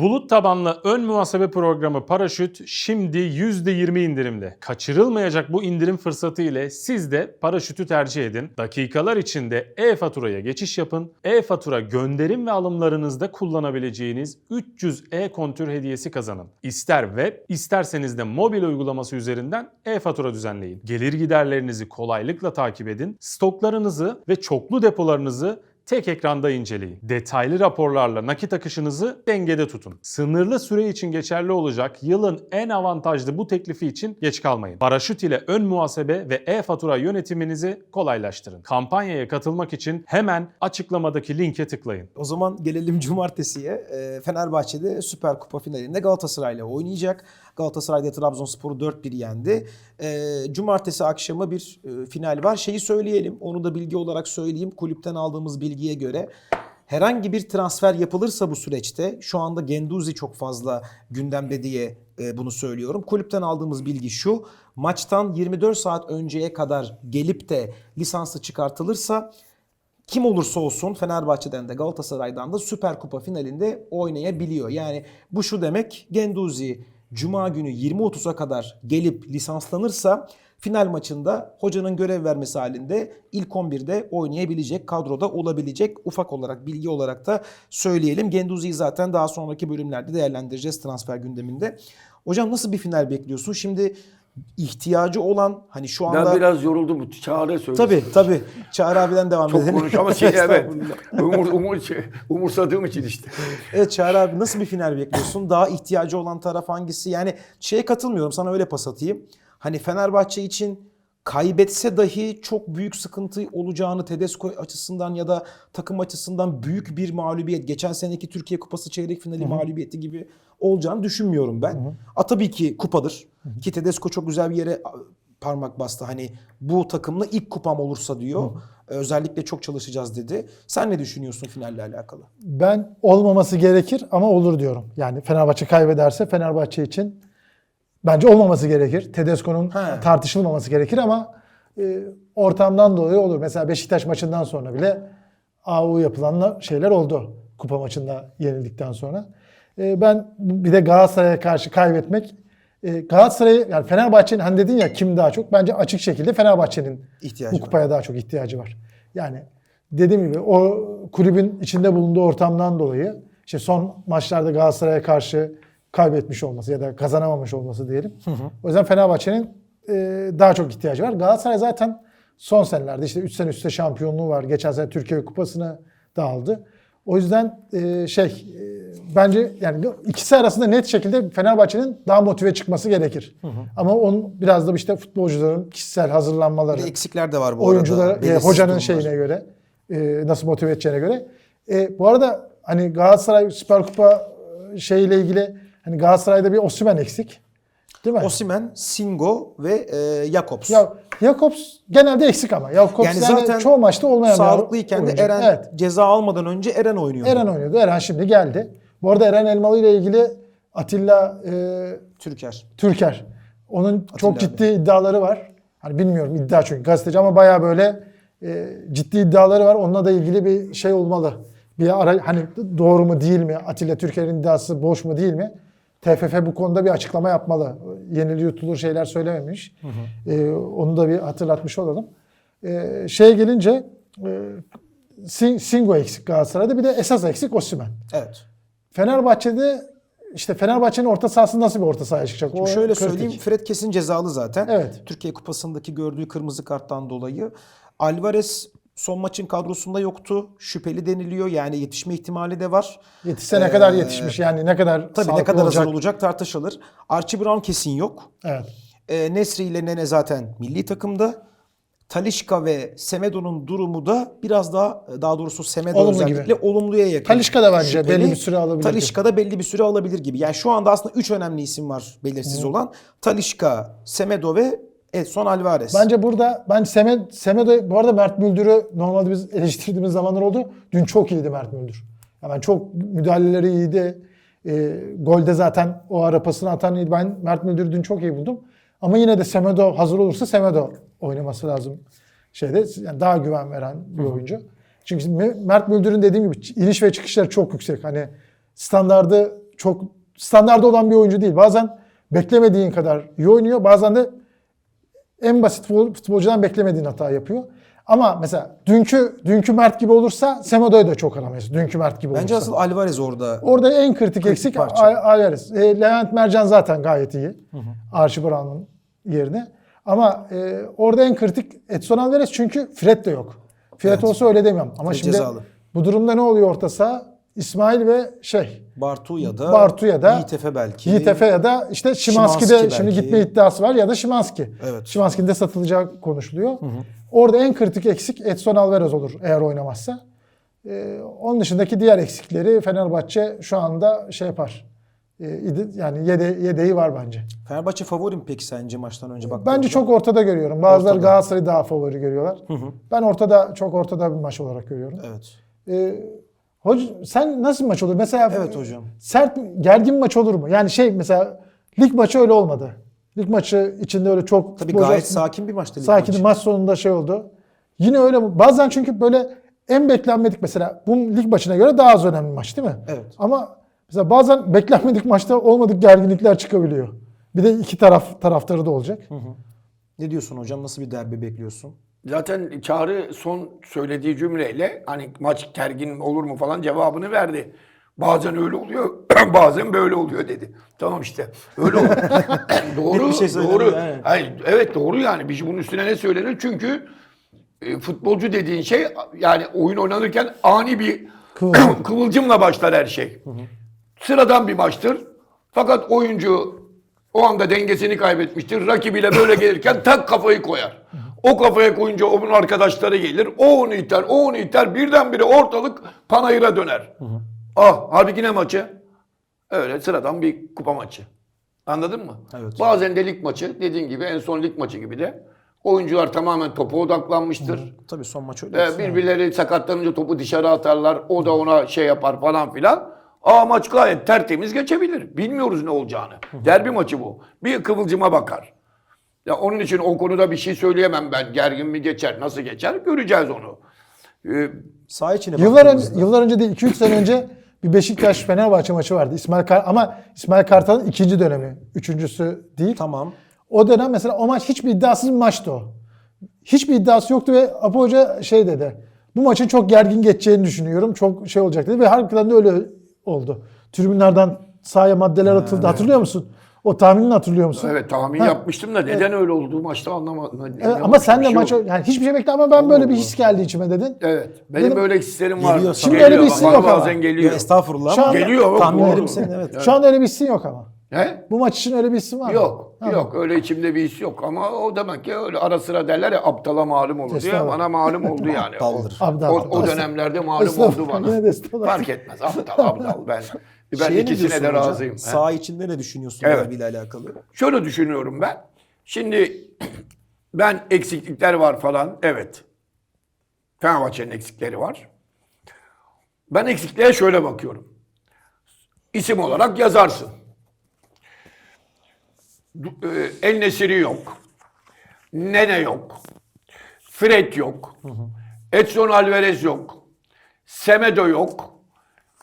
Bulut tabanlı ön muhasebe programı Paraşüt şimdi %20 indirimli. Kaçırılmayacak bu indirim fırsatı ile siz de Paraşüt'ü tercih edin. Dakikalar içinde e-faturaya geçiş yapın. E-fatura gönderim ve alımlarınızda kullanabileceğiniz 300 e-kontür hediyesi kazanın. İster web, isterseniz de mobil uygulaması üzerinden e-fatura düzenleyin. Gelir giderlerinizi kolaylıkla takip edin. Stoklarınızı ve çoklu depolarınızı tek ekranda inceleyin. Detaylı raporlarla nakit akışınızı dengede tutun. Sınırlı süre için geçerli olacak yılın en avantajlı bu teklifi için geç kalmayın. Paraşüt ile ön muhasebe ve e-fatura yönetiminizi kolaylaştırın. Kampanyaya katılmak için hemen açıklamadaki linke tıklayın. O zaman gelelim cumartesiye. Ee, Fenerbahçe'de Süper Kupa finalinde Galatasaray'la oynayacak. Galatasaray'da Trabzonspor'u 4-1 yendi. Ee, cumartesi akşamı bir e, final var. Şeyi söyleyelim, onu da bilgi olarak söyleyeyim. Kulüpten aldığımız bilgiye göre herhangi bir transfer yapılırsa bu süreçte şu anda Genduzi çok fazla gündemde diye e, bunu söylüyorum. Kulüpten aldığımız bilgi şu. Maçtan 24 saat önceye kadar gelip de lisansı çıkartılırsa kim olursa olsun Fenerbahçe'den de Galatasaray'dan da Süper Kupa finalinde oynayabiliyor. Yani bu şu demek Genduzi Cuma günü 20.30'a kadar gelip lisanslanırsa final maçında hocanın görev vermesi halinde ilk 11'de oynayabilecek, kadroda olabilecek ufak olarak bilgi olarak da söyleyelim. Genduzi'yi zaten daha sonraki bölümlerde değerlendireceğiz transfer gündeminde. Hocam nasıl bir final bekliyorsun? Şimdi ihtiyacı olan hani şu anda... Ben biraz yoruldum bu çağrı söyledim. Tabii tabii. Çağrı abiden devam Çok edelim. konuş ama şey evet. Umur, umur, şey, umursadığım için işte. Evet Çağrı abi nasıl bir final bekliyorsun? Daha ihtiyacı olan taraf hangisi? Yani şeye katılmıyorum sana öyle pas atayım. Hani Fenerbahçe için kaybetse dahi çok büyük sıkıntı olacağını Tedesco açısından ya da takım açısından büyük bir mağlubiyet. Geçen seneki Türkiye Kupası çeyrek finali mağlubiyeti gibi olacağını düşünmüyorum ben. A tabii ki kupadır. Ki Tedesco çok güzel bir yere parmak bastı. Hani bu takımla ilk kupam olursa diyor. Özellikle çok çalışacağız dedi. Sen ne düşünüyorsun finalle alakalı? Ben olmaması gerekir ama olur diyorum. Yani Fenerbahçe kaybederse Fenerbahçe için bence olmaması gerekir. Tedesco'nun He. tartışılmaması gerekir ama e, ortamdan dolayı olur. Mesela Beşiktaş maçından sonra bile AU yapılan şeyler oldu. Kupa maçında yenildikten sonra. E, ben bir de Galatasaray'a karşı kaybetmek e, Galatasaray yani Fenerbahçe'nin hani dedin ya kim daha çok bence açık şekilde Fenerbahçe'nin İhtiyacı bu kupaya daha çok ihtiyacı var. Yani dediğim gibi o kulübün içinde bulunduğu ortamdan dolayı işte son maçlarda Galatasaray'a karşı kaybetmiş olması ya da kazanamamış olması diyelim. O yüzden Fenerbahçe'nin e, daha çok ihtiyacı var. Galatasaray zaten son senelerde işte 3 sene üstte şampiyonluğu var. Geçen sene Türkiye Kupası'nı da aldı. O yüzden e, şey e, bence yani ikisi arasında net şekilde Fenerbahçe'nin daha motive çıkması gerekir. Ama onun biraz da işte futbolcuların kişisel hazırlanmaları, Bir eksikler de var bu oyuncular, arada. e, hocanın durumlar. şeyine göre e, nasıl motive edeceğine göre. E, bu arada hani Galatasaray Süper Kupa e, şeyiyle ilgili hani Galatasaray'da bir Osimhen eksik. Değil mi? Osimhen, Singo ve e, Jakobs. ya Jakobs genelde eksik ama. Jakobs yani yani, zaten çoğu maçta olmayan sağlıklıyken de. Eren Evet. ceza almadan önce Eren oynuyordu. Eren oynuyordu. Eren şimdi geldi. Bu arada Eren Elmalı ile ilgili Atilla e, Türker. Türker. Onun çok abi. ciddi iddiaları var. Hani bilmiyorum iddia çünkü gazeteci ama bayağı böyle e, ciddi iddiaları var. Onunla da ilgili bir şey olmalı. Bir ara hani doğru mu değil mi? Atilla Türker'in iddiası boş mu değil mi? TFF bu konuda bir açıklama yapmalı. Yenili yutulur şeyler söylememiş. E, onu da bir hatırlatmış olalım. E, şeye gelince e, Sin- Singo eksik Galatasaray'da bir de esas eksik Osimhen. Evet. Fenerbahçe'de işte Fenerbahçe'nin orta sahası nasıl bir orta sahaya çıkacak? O Şöyle kritik. söyleyeyim Fred kesin cezalı zaten. Evet. Türkiye Kupası'ndaki gördüğü kırmızı karttan dolayı. Alvarez son maçın kadrosunda yoktu. Şüpheli deniliyor. Yani yetişme ihtimali de var. Yetişse ne kadar yetişmiş yani ne kadar Tabii ne kadar olacak. hazır olacak tartışılır. Archie Brown kesin yok. Evet. E, Nesri ile Nene zaten milli takımda. Talişka ve Semedo'nun durumu da biraz daha daha doğrusu Semedo Olumlu özellikle gibi. olumluya yakın. Talişka da bence Şüpheli. belli bir süre alabilir Talişka da belli bir süre alabilir gibi. Yani şu anda aslında 3 önemli isim var belirsiz olan. Talişka, Semedo ve Edson Alvarez. Bence burada ben Semed, Semedo bu arada Mert Müldür'ü normalde biz eleştirdiğimiz zamanlar oldu. Dün çok iyiydi Mert Müldür. Yani çok müdahaleleri iyiydi. E, golde zaten o ara pasını atan iyiydi. Ben Mert Müldür'ü dün çok iyi buldum. Ama yine de Semedo hazır olursa Semedo oynaması lazım. Şeyde yani daha güven veren bir oyuncu. Çünkü Me- Mert Müldür'ün dediğim gibi iniş ve çıkışları çok yüksek. Hani standardı çok standarda olan bir oyuncu değil. Bazen beklemediğin kadar iyi oynuyor. Bazen de en basit futbol- futbolcudan beklemediğin hata yapıyor. Ama mesela dünkü dünkü Mert gibi olursa Semedo'yu da çok aramayız. Dünkü Mert gibi Bence olursa. asıl Alvarez orada. Orada en kritik, eksik parça. Al- Alvarez. E, Levent Mercan zaten gayet iyi. Archie Brown'un yerine. Ama e, orada en kritik Edson Alvarez çünkü Fred de yok. Fred Evet. olsa öyle demiyorum. Ama Fred şimdi cezalı. bu durumda ne oluyor orta saha? İsmail ve şey Bartu ya da Bartu ya da Efe belki. Efe ya da işte Şimanski de Szymanski şimdi belki. gitme iddiası var ya da Şimanski. Evet. Şimanski'nin de satılacağı konuşuluyor. Orada en kritik eksik Edson Alvarez olur eğer oynamazsa. Ee, onun dışındaki diğer eksikleri Fenerbahçe şu anda şey yapar. Ee, yani yede, yedeği var bence. Fenerbahçe favori mi peki sence maçtan önce bak. Bence çok ortada görüyorum. Bazıları Ortada. Galatasaray'ı daha favori görüyorlar. Ben ortada çok ortada bir maç olarak görüyorum. Evet. Ee, hoca, sen nasıl maç olur? Mesela Evet hocam. Sert gergin maç olur mu? Yani şey mesela lig maçı öyle olmadı. Lig maçı içinde öyle çok Tabii futbolcu gayet aslında- sakin bir maçtı. lig sakin maçı. maç sonunda şey oldu. Yine öyle? Bazen çünkü böyle en beklenmedik mesela bu lig maçına göre daha az önemli maç değil mi? Evet. Ama mesela bazen beklenmedik maçta olmadık gerginlikler çıkabiliyor. Bir de iki taraf taraftarı da olacak. Ne diyorsun hocam? Nasıl bir derbi bekliyorsun? Zaten Çağrı son söylediği cümleyle hani maç gergin olur mu falan cevabını verdi. Bazen öyle oluyor, bazen böyle oluyor dedi. Tamam işte. Öyle olur. doğru, bir şey doğru. evet. Hayır, evet doğru yani. Bir şey bunun üstüne ne söylenir? Çünkü e, futbolcu dediğin şey yani oyun oynanırken ani bir Kıvılcım. kıvılcımla başlar her şey. Sıradan bir maçtır. Fakat oyuncu o anda dengesini kaybetmiştir. Rakibiyle böyle gelirken tak kafayı koyar. O kafaya koyunca onun arkadaşları gelir. O onu iter, o onu iter. Birdenbire ortalık panayıra döner. Ah, halbuki ne maçı? Öyle sıradan bir kupa maçı. Anladın mı? Evet. Bazen de lig maçı dediğin gibi en son lig maçı gibi de oyuncular tamamen topa odaklanmıştır. Tabii son maç öyle. Ee, birbirleri sakatlanınca topu dışarı atarlar. O da ona şey yapar falan filan. Aa maç gayet tertemiz geçebilir. Bilmiyoruz ne olacağını. Derbi maçı bu. Bir kıvılcıma bakar. Ya onun için o konuda bir şey söyleyemem ben. Gergin mi geçer, nasıl geçer göreceğiz onu. Ee, Sağ içine Yıllar önce, yıllar önce değil 2-3 sene önce bir Beşiktaş Fenerbahçe maçı vardı. İsmail Kar ama İsmail Kartal'ın ikinci dönemi. Üçüncüsü değil. Tamam. O dönem mesela o maç hiçbir iddiasız bir maçtı o. Hiçbir iddiası yoktu ve Apo Hoca şey dedi. Bu maçın çok gergin geçeceğini düşünüyorum. Çok şey olacak dedi ve harbiden de öyle oldu. Tribünlerden sahaya maddeler atıldı. Hatırlıyor musun? O tahminini hatırlıyor musun? evet tahmin Ha. yapmıştım da neden öyle olduğu maçta anlamadım. Ne ama sen de şey maç yani hiçbir şey bekle ama ben böyle bir his geldi içime dedin. Evet. Benim Dedim- böyle hislerim var. Geliyor sana. Şimdi öyle bir hissin Bana yok ama. Bazen Yo, geliyor. estağfurullah Şu ama anda- Geliyor, tahminlerim doğru. senin evet. Şu anda öyle bir hissin yok ama. He? Bu maç için öyle bir hissin var mı? Yok. Ha. Yok öyle içimde bir his yok ama o demek ki öyle ara sıra derler ya aptala malum olur diye Estağfurullah. bana malum oldu yani. o, Aptaldır. Abdal. o, o dönemlerde malum oldu Estağfurullah, bana. yine de estağfurullah. Fark etmez aptal abdal ben. Ben Şeye ne ikisine de hocam? razıyım. He? Sağ içinde ne düşünüyorsun Evet. derbiyle alakalı? Şöyle düşünüyorum ben. Şimdi ben eksiklikler var falan. Evet. Fenerbahçe'nin eksikleri var. Ben eksikliğe şöyle bakıyorum. İsim olarak yazarsın. E, El Nesiri yok. Nene yok. Fred yok. Edson Alvarez yok. Semedo yok.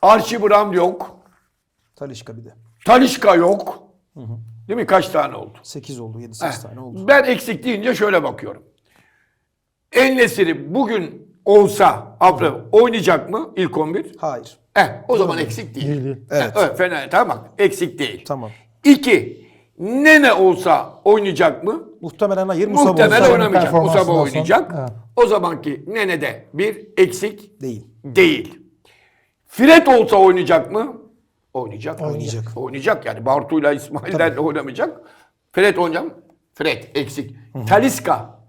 Archie Brown yok. Talişka bir de. Talişka yok. Değil mi? Kaç tane oldu? 8 oldu 7-8 tane oldu. Ben eksik deyince şöyle bakıyorum. En bugün olsa Afra oynayacak mı ilk 11? Hayır. Eh, o zaman eksik değil. Değil, değil. Evet. Eh, evet, fena, tamam. Eksik değil. Tamam. İki, Nene olsa oynayacak mı? Muhtemelen hayır. Musab Muhtemelen olsa oynamayacak. sonra- oynayacak. Evet. O zamanki Nene'de bir eksik değil. değil. Fred olsa oynayacak mı? Oynayacak. Oynayacak. Oynayacak yani. Bartu'yla İsmail'den oynamayacak. Fred oynayacak. Fred eksik. Taliska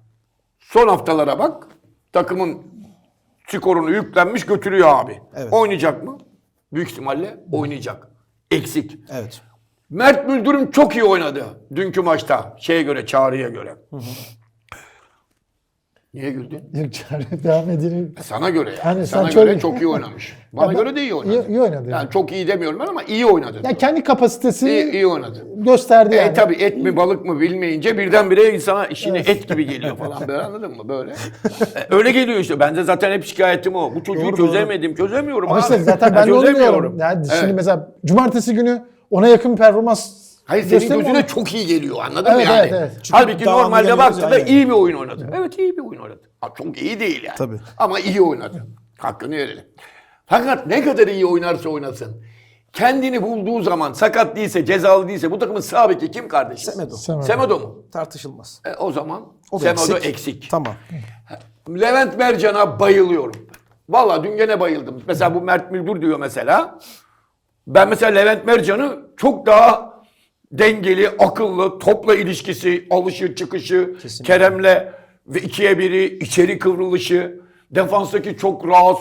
son haftalara bak. Takımın skorunu yüklenmiş götürüyor abi. Evet. Oynayacak mı? Büyük ihtimalle oynayacak. Eksik. Evet. Mert Müldürüm çok iyi oynadı dünkü maçta. Şeye göre, Çağrı'ya göre. Niye güldün? Yok yani devam edelim. Sana göre yani. Yani sen Sana çok- göre çok iyi oynamış. Bana ben- göre de iyi oynadı. İyi- iyi oynadı. Yani çok iyi demiyorum ben ama iyi oynadı. Ya kendi kapasitesini iyi, iyi oynadı. gösterdi yani. E tabi et mi balık mı bilmeyince birdenbire insana işini et gibi geliyor falan böyle anladın mı böyle? E, Öyle geliyor işte. Ben de zaten hep şikayetim o. Bu çocuğu Doğru, doğru. çözemedim. Çözemiyorum Ama abi. işte zaten ben de onu diyorum. Yani şimdi Evet. mesela cumartesi günü ona yakın performans Hayır senin göstermiyor gözüne mu? çok iyi geliyor anladın mı Evet, yani? evet, evet. Çünkü Halbuki normalde geliyoruz baktığında yani. iyi bir oyun oynadı. Evet iyi bir oyun oynadı. Ha, çok iyi değil yani. Tabii. Ama iyi oynadı. Hakkını verelim. Fakat ne kadar iyi oynarsa oynasın. Kendini bulduğu zaman sakat değilse, cezalı değilse bu takımın sağ beki kim kardeşim? Semedo. Semedo. Semedo mu? Tartışılmaz. E, o zaman O da Semedo eksik. eksik. Tamam. Levent Mercan'a bayılıyorum. Valla dün gene bayıldım. Mesela bu Mert Müldür diyor mesela. Ben mesela Levent Mercan'ı çok daha dengeli, akıllı, topla ilişkisi, alışı, çıkışı, Kesinlikle. Kerem'le ve ikiye biri, içeri kıvrılışı, defanstaki çok rahat.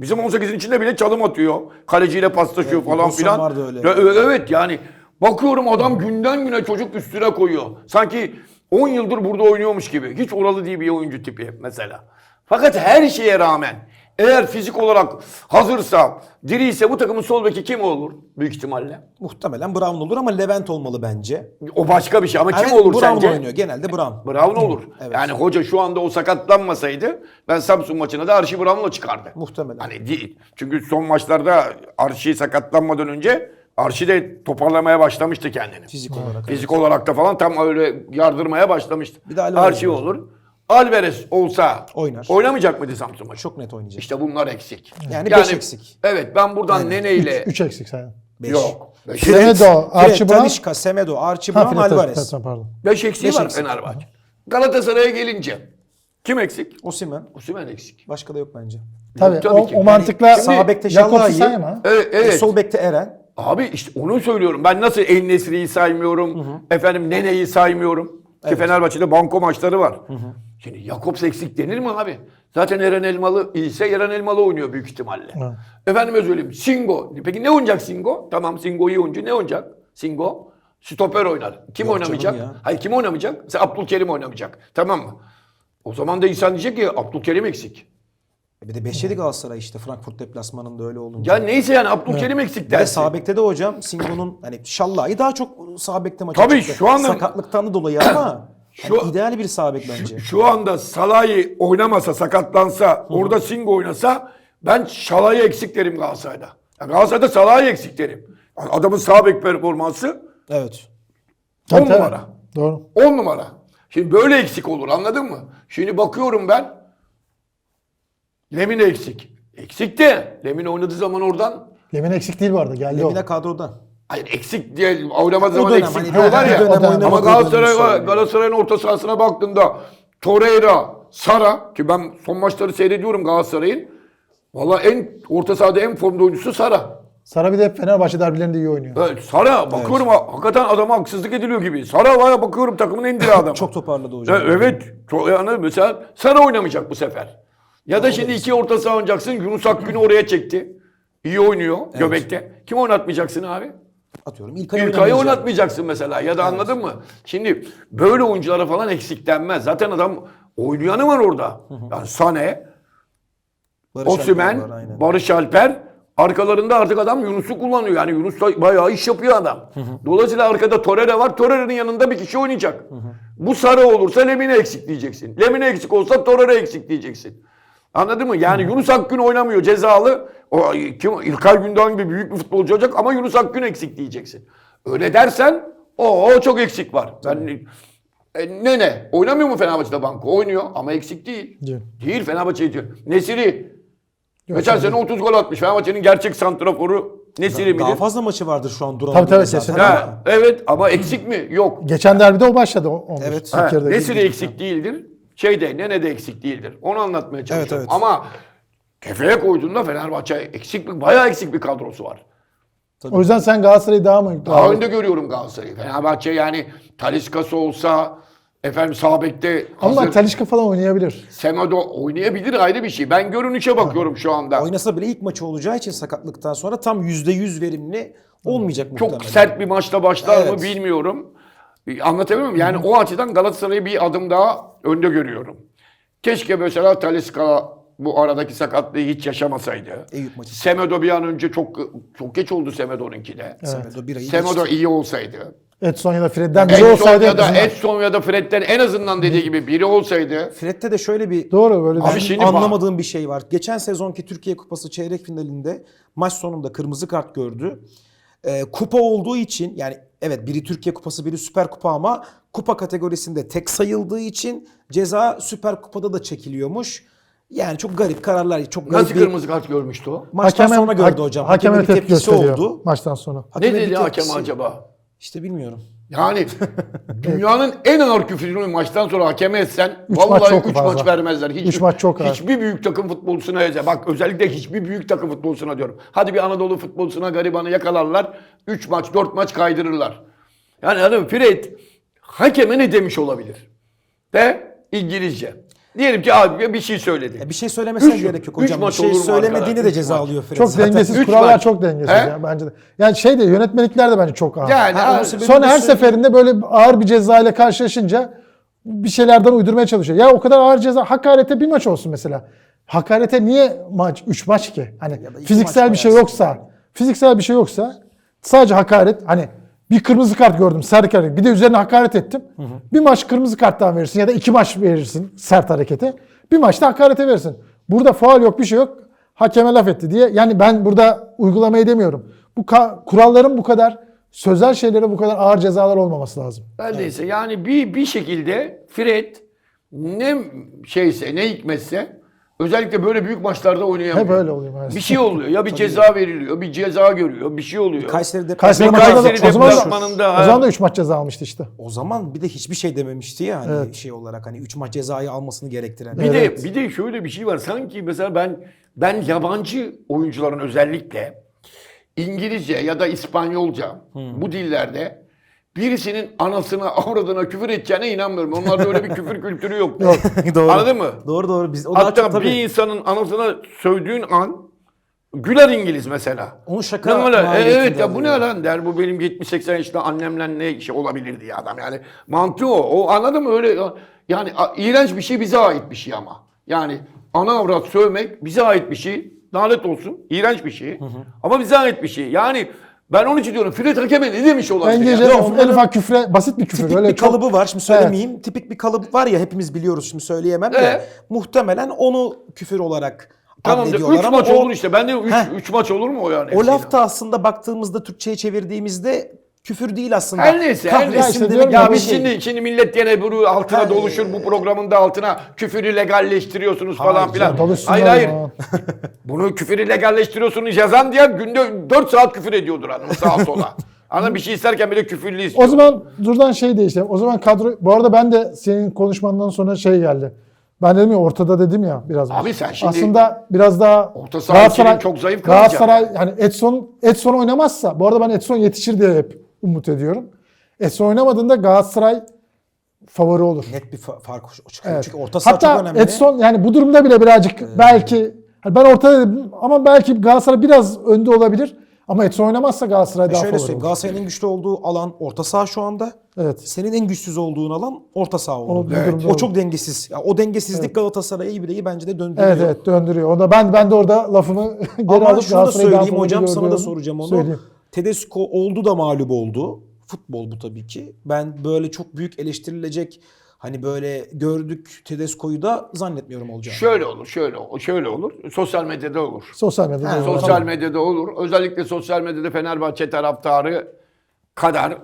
Bizim 18'in içinde bile çalım atıyor. Kaleciyle paslaşıyor Evet, falan filan. vardı öyle. Evet yani bakıyorum adam günden güne çocuk üstüne koyuyor. Sanki 10 yıldır burada oynuyormuş gibi. Hiç oralı değil bir oyuncu tipi mesela. Fakat her şeye rağmen eğer fizik olarak hazırsa, diriyse bu takımın sol beki kim olur büyük ihtimalle? Muhtemelen Brown olur ama Levent olmalı bence. O başka bir şey ama kim Evet, olur Brown sence? oynuyor. Genelde Brown. Brown olur. Evet. Yani hoca şu anda o sakatlanmasaydı ben Samsun maçına da Arşi Brown'la çıkardı. Muhtemelen. Hani değil. Çünkü son maçlarda Arşi sakatlanmadan önce Arşi de toparlamaya başlamıştı kendini. Fizik olarak. Fizik olarak da falan tam öyle yardırmaya başlamıştı. Bir de Arşi olur. Alvarez olsa Oynar. oynamayacak mıydı Samsun maçı? Çok net oynayacak. İşte bunlar eksik. Yani beş eksik. Evet ben buradan Nene ile 3 eksik sayın. Beş. yok. Beş, Semedo, Archie Brown. Talişka, Semedo, Archie Brown, Fred- Alvarez. Fred- pardon. beş eksiği Beş var eksik. Fenerbahçe. Galatasaray'a gelince kim eksik? Osimhen. Osimhen eksik. Başka da yok bence. Tabii, Tabii o, ki. o mantıkla Şimdi- Sağ bekte Jakobs'u Jallayı, sayma. Evet, evet. sol bekte Eren. Abi işte onu söylüyorum. Ben nasıl El Nesri'yi saymıyorum. Efendim Nene'yi saymıyorum. Ki Fenerbahçe'de banko maçları var. Şimdi Jakobs eksik denir mi abi? Zaten Eren Elmalı ise Eren Elmalı oynuyor büyük ihtimalle. Evet. Efendime söyleyeyim Singo. Peki ne oynayacak Singo? Tamam Singo iyi oyuncu. Ne oynayacak? Singo stoper oynar. Kim Yok oynamayacak? Hayır kim oynamayacak? Mesela Abdülkerim oynamayacak. Tamam mı? O zaman da insan diyecek ki Abdülkerim eksik. E Bir de 5 yedi Galatasaray işte Frankfurt deplasmanında öyle olunca. Ya neyse yani Abdülkerim eksik Bir de dersin. sağ bekte de hocam Singo'nun hani Şallah'ı daha çok sağ bekte maça Tabii, çıktı. şu anda- Sakatlıktan da dolayı ama Şu- hani ideal bir sağ bek bence. Şu anda Salah'ı oynamasa, sakatlansa, orada Singo oynasa ben Salah'ı eksik derim Galatasaray'da. Ya Galatasaray'da Salah'ı eksik derim. Adamın sağ bek performansı 10 Evet. tabii. numara. Doğru. 10 numara. Şimdi böyle eksik olur anladın mı? Şimdi bakıyorum ben. Lemine eksik. Eksik de Lemine oynadığı zaman oradan Lemin eksik değil bu arada. Geldi Lemine o. kadroda. Hayır eksik diye oynamadığı zaman dönem, eksik hani diyorlar bir ya. dönem Ama oynamadığı Galatasaray. Galatasaray'ın orta sahasına baktığında Torreira, Sara ki ben son maçları seyrediyorum Galatasaray'ın. Valla en orta sahada en formda oyuncusu Sara. Sara bir de Fenerbahçe derbilerinde iyi oynuyor. Evet, Sara bakıyorum ha- hakikaten adama haksızlık ediliyor gibi. Sara vaya bakıyorum takımın en diri adamı. Çok toparladı hocam. evet. Çok, yani mesela Sara oynamayacak bu sefer. Ya da şimdi iki orta saha oynayacaksın. Yunus Akgün'ü oraya çekti. İyi oynuyor göbekte. Kim oynatmayacaksın abi? Atıyorum İlkay İlkay'ı oynamayacak. oynatmayacaksın mesela ya da anladın mı? Şimdi böyle oyunculara falan eksik denmez. Zaten adam oynayanı var orada. Yani Sane, Barış Alper var, aynen. Barış Alper. Arkalarında artık adam Yunus'u kullanıyor. Yani Yunus da bayağı iş yapıyor adam. Dolayısıyla arkada Torreira var. Torreira'nın yanında bir kişi oynayacak. Bu Sarı olursa Lemine eksik diyeceksin. Lemine eksik olsa Torreira eksik diyeceksin. Anladın mı? Yani Yunus Akgün oynamıyor cezalı. O, kim, İlkay Gündoğan gibi büyük bir futbolcu olacak ama Yunus Akgün eksik diyeceksin. Öyle dersen o, o çok eksik var. Ben e, ne ne? Oynamıyor mu Fenerbahçe'de banko? Oynuyor ama eksik değil. Değil. Değil Fenerbahçe diyor. Nesiri. Geçen sene 30 gol atmış. Fenerbahçe'nin gerçek santraforu Nesiri Daha midir? fazla maçı vardır şu an Duran. Tabii, tabii, ama Ha, evet ama eksik mi? Yok. Geçen derbide o başladı. o- 11. Evet. Ha. Nesiri eksik değildir. Şeyde Nene de eksik değildir. Onu anlatmaya çalışıyorum. evet. Ama kefeye koyduğunda Fenerbahçe eksik bir, bayağı eksik bir kadrosu var. O yüzden sen Galatasaray'ı daha mı? Daha önde görüyorum Galatasaray'ı. Fenerbahçe yani Taliskası olsa efendim sağ bekte Ama hazır Talişka falan oynayabilir. Semedo oynayabilir ayrı bir şey. Ben görünüşe bakıyorum şu anda. Oynasa bile ilk maçı olacağı için sakatlıktan sonra tam %100 verimli olmayacak Çok muhtemelen. sert bir maçta başlar mı Evet. bilmiyorum. Anlatabiliyor muyum? Yani o açıdan Galatasaray'ı bir adım daha önde görüyorum. Keşke mesela Talisca bu aradaki sakatlığı hiç yaşamasaydı. Eyüp maçı. Semedo bir an önce çok çok geç oldu Semedo'nunki de. Semedo bir ayı Semedo geçti. iyi olsaydı. Edson ya da Fred'den biri Edson olsaydı ya da Edson ya da Fred'den en azından dediği gibi biri olsaydı. Fred'te de şöyle bir Doğru böyle Abi düşün- şimdi bak- anlamadığım bir şey var. Geçen sezonki Türkiye Kupası çeyrek finalinde maç sonunda kırmızı kart gördü. Ee, kupa olduğu için yani evet biri Türkiye Kupası biri Süper Kupa ama kupa kategorisinde tek sayıldığı için ceza Süper Kupada da çekiliyormuş. Yani çok garip kararlar. Çok garip Nasıl bir- kırmızı kart görmüştü o? Maçtan Hakeme- sonra gördü hocam. Hakeme tepki tepkisi gösteriyor oldu. maçtan sonra. Ne Hakemin dedi hakem tepkisi- acaba? İşte bilmiyorum. Yani dünyanın en ağır küfürünü maçtan sonra hakeme etsen Üç vallahi maç çok 3 fazla. maç vermezler. Hiç, Üç maç çok ağır. Hiçbir büyük takım futbolcusuna eze. Bak özellikle hiçbir büyük takım futbolcusuna diyorum. Hadi bir Anadolu futbolcusuna garibanı yakalarlar. 3 maç 4 maç kaydırırlar. Yani adam Fred hakeme ne demiş olabilir? De İngilizce. Diyelim ki abi bir şey söyledi. Ya bir şey söylemesine Üç- gerek yok üç hocam. Bir maç şey olur mu söylemediğini arkadaş? de Üç ceza maç. alıyor Fred. Çok zaten. dengesiz Üç kurallar maç. çok dengesiz He? ya bence de. Yani şey de yönetmelikler de bence çok ağır. Yani Ha, abi, sebebi- Sonra her söyleyeyim. seferinde böyle ağır bir ceza ile karşılaşınca bir şeylerden uydurmaya çalışıyor. Ya o kadar ağır ceza hakarete bir maç olsun mesela. Hakarete niye maç 3 maç ki? Hani Ya da iki fiziksel maç bir şey koyarsın. yoksa, fiziksel bir şey yoksa sadece hakaret hani bir kırmızı kart gördüm sert hareket. Bir de üzerine hakaret ettim. Bir maç kırmızı karttan verirsin ya da iki maç verirsin sert harekete. Bir maçta hakarete verirsin. Burada faul yok bir şey yok. Hakeme laf etti diye. Yani ben burada uygulamayı demiyorum. Bu kuralların bu kadar sözel şeylere bu kadar ağır cezalar olmaması lazım. Her neyse yani bir bir şekilde Fred ne şeyse ne hikmetse özellikle böyle büyük maçlarda oynayamıyor. Hep öyle oluyor maalesef. Bir şey oluyor ya bir ceza veriliyor, bir ceza görüyor, bir şey oluyor. Kayseri'de Kayseri Bir maçında da, Kayseri o zaman da, deplasmanında, o zaman da 3 maç ceza almıştı işte. O zaman bir de hiçbir şey dememişti ya hani Evet. şey olarak hani 3 maç cezayı almasını gerektiren. Bir Evet. de bir de şöyle bir şey var. Sanki mesela ben ben yabancı oyuncuların özellikle İngilizce ya da İspanyolca bu dillerde birisinin anasına, avradına küfür edeceğine inanmıyorum. Onlarda öyle bir küfür kültürü yok. doğru. Anladın mı? Doğru doğru. Biz o daha Hatta çok tabii. bir insanın anasına sövdüğün an güler İngiliz mesela. Onu şaka Ne öyle? E, evet ya bu ne lan der. Bu benim 70-80 yaşında annemle ne şey olabilir diye adam. Yani mantığı o. O anladın mı öyle? Yani a- iğrenç bir şey bize ait bir şey ama. Yani ana avrat sövmek bize ait bir şey. Lanet olsun. İğrenç bir şey. Ama bize ait bir şey. Yani ben onun için diyorum Fred Hakeme ne demiş olabilir? İngilizce ya? en onların ufak küfre, basit bir küfür. Tipik Öyle bir çok- kalıbı var. Şimdi söylemeyeyim. Tipik bir kalıp var ya hepimiz biliyoruz şimdi söyleyemem de. Evet. Muhtemelen onu küfür olarak Tamam da addediyorlar 3 ama maç o, olur işte. Ben de 3 Heh. 3 maç olur mu o yani? o laf da aslında baktığımızda Türkçe'ye çevirdiğimizde küfür değil aslında. Her neyse, her Kahretsin neyse. işte demek diyorum Ya gibi biz bir şey. şimdi şimdi millet gene bunu altına Ha, doluşur bu programın da altına küfürü legalleştiriyorsunuz falan filan. Hayır hayır. Bunu küfürü legalleştiriyorsunuz yazan diye günde 4 saat küfür ediyordur hanım sağa sola. Anladın bir şey isterken bile küfürlü istiyor. O zaman buradan şey değiştirelim. O zaman kadro... Bu arada ben de senin konuşmandan sonra şey geldi. Ben dedim ya ortada dedim ya biraz. Abi önce. sen şimdi- Aslında biraz daha Orta saha ikilin çok zayıf kalacak Galatasaray yani Edson Edson oynamazsa bu arada ben Edson yetişir diye hep umut ediyorum. Edson oynamadığında Galatasaray favori olur. Net bir fa- fark çıkıyor. Evet. Çünkü orta saha Hatta çok önemli. Edson yani bu durumda bile birazcık belki hani ben ortada dedim ama belki Galatasaray biraz önde olabilir. Ama Edson oynamazsa Galatasaray E daha şöyle favori söyleyeyim. olur. Galatasaray'ın en güçlü olduğu alan orta saha şu anda. Evet. Senin en güçsüz olduğun alan orta saha oldu. Evet. O çok dengesiz. Ya o dengesizlik Galatasaray'ı iyi bileği bence de döndürüyor. Evet evet döndürüyor. Onda ben ben de orada lafımı geri Ama alıp şunu da söyleyeyim hocam sana da soracağım onu. söyleyeyim. Tedesco oldu da mağlup oldu. Futbol bu tabii ki. Ben böyle çok büyük eleştirilecek hani böyle gördük Tedesco'yu da zannetmiyorum olacağını. Şöyle olur, şöyle olur, şöyle olur. Sosyal medyada olur. Sosyal medyada. Ha, olur. Sosyal Tamam. medyada olur. Özellikle sosyal medyada Fenerbahçe taraftarı kadar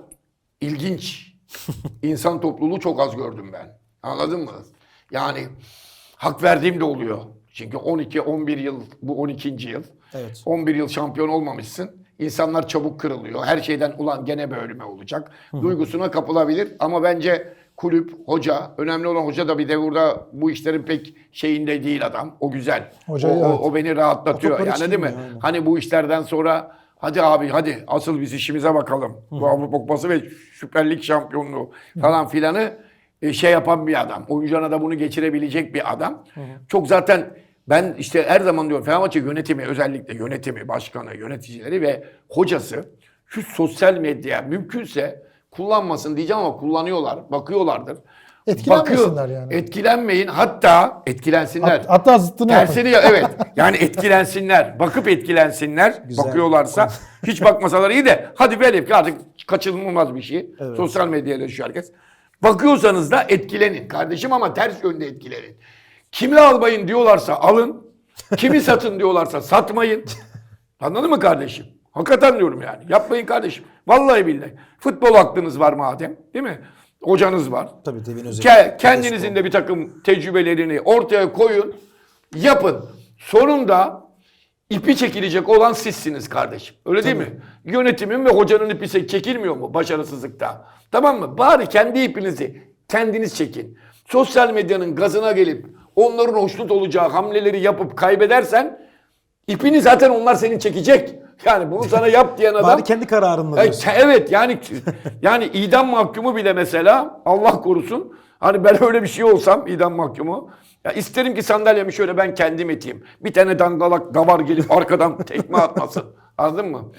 ilginç insan topluluğu çok az gördüm ben. Anladın mı? Yani hak verdiğim de oluyor. Çünkü 12-11 yıl, bu 12. yıl. Evet. 11 yıl şampiyon olmamışsın. İnsanlar çabuk kırılıyor. Her şeyden ulan gene böyle mi olacak? Duygusuna kapılabilir. Ama bence kulüp, hoca, önemli olan hoca da bir de burada bu işlerin pek şeyinde değil adam. O güzel. Hoca, o, o- evet. o beni rahatlatıyor. O Yani değil mi? aynen. Hani bu işlerden sonra hadi abi hadi asıl biz işimize bakalım. Bu Avrupa Kupası ve Süper Lig şampiyonluğu falan filanı e, şey yapan bir adam. Oyuncularına da bunu geçirebilecek bir adam. Çok zaten ben işte her zaman diyorum Fenerbahçe yönetimi özellikle yönetimi, başkanı, yöneticileri ve hocası şu sosyal medya mümkünse kullanmasın diyeceğim ama kullanıyorlar, bakıyorlardır. Etkilenmesinler bakıyor. yani. Etkilenmeyin. Hatta etkilensinler. Hat- hatta zıttını yapın. Tersini ya evet. Yani etkilensinler. Bakıp etkilensinler. Güzel. Bakıyorlarsa. Hiç bakmasalar iyi de. Hadi velev ki artık kaçınılmaz bir şey. Sosyal medyayla yaşıyor herkes. Bakıyorsanız da etkilenin kardeşim ama ters yönde etkilenin. Kimi almayın diyorlarsa alın. Kimi satın diyorlarsa satmayın. Anladın mı kardeşim? Hakikaten diyorum yani. Yapmayın kardeşim. Vallahi billahi. Futbol aklınız var madem. Değil mi? Hocanız var. Tabii TV'nin özelliği. Ke- kendinizin de bir takım tecrübelerini ortaya koyun. Yapın. Sonunda ipi çekilecek olan sizsiniz kardeşim. Öyle değil mi? Yönetimin ve hocanın ipi çekilmiyor mu başarısızlıkta? Tamam mı? Bari kendi ipinizi kendiniz çekin. Sosyal medyanın gazına gelip onların hoşnut olacağı hamleleri yapıp kaybedersen ipini zaten onlar senin çekecek. Yani bunu sana yap diyen adam Bari kendi kararınla e, Evet yani yani idam mahkumu bile mesela Allah korusun. Hani ben öyle bir şey olsam idam mahkumu. Ya isterim ki sandalyemi şöyle ben kendim eteyim. Bir tane dangalak gavar gelip arkadan tekme atmasın. Anladın mı?